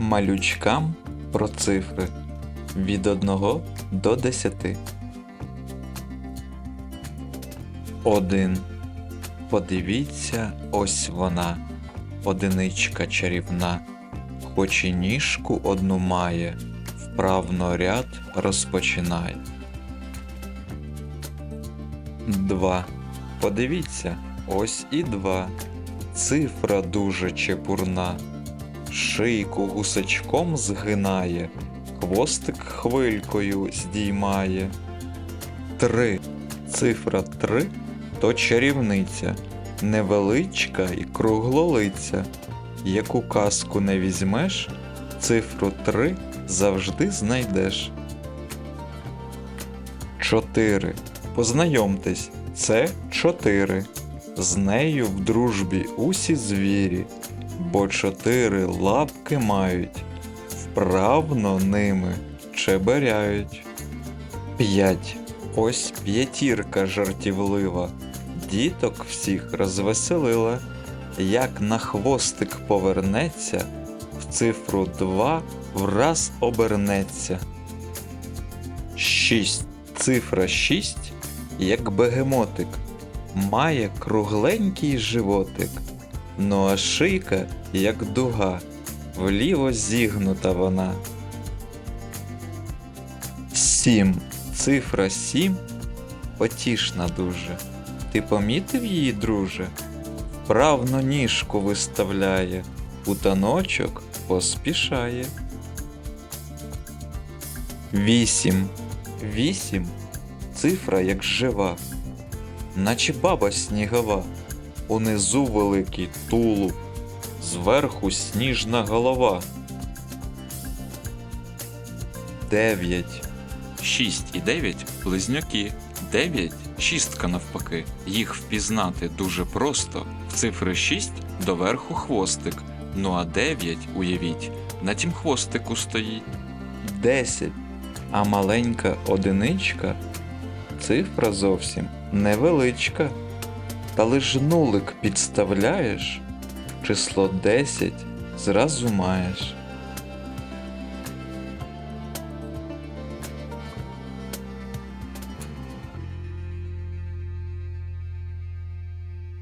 малючкам про цифри від 1 до 10. 1. Подивіться, ось вона, одиничка чарівна, хоч і ніжку одну має, вправно ряд розпочинає. 2. Подивіться, ось і два. Цифра дуже чепурна. Шийку гусачком згинає, хвостик хвилькою здіймає. 3. Цифра 3 то чарівниця, невеличка і круглолиця. Яку казку не візьмеш, цифру 3 завжди знайдеш. 4. Познайомтесь, це 4. З нею в дружбі усі звірі, бо чотири лапки мають, вправно ними чеберяють. 5. Ось п'ятірка жартівлива, діток всіх розвеселила. Як на хвостик повернеться, в цифру 2 враз обернеться. 6. Цифра 6, як бегемотик, має кругленький животик, ну а шийка, як дуга, вліво зігнута вона. 7. Цифра 7 потішна дуже. Ти помітив її, друже? Вправно ніжку виставляє, у таночок поспішає. 8. 8. Цифра як жива, наче баба снігова, унизу великий тулуб, зверху сніжна голова. 9. 6 і 9 близнюки. 9 шістка навпаки. Їх впізнати дуже просто. В цифри 6 доверху хвостик. Ну а 9, уявіть, на тім хвостику стоїть. 10. А маленька одиничка цифра зовсім невеличка. Та лиш нулик підставляєш, число 10 зразу маєш.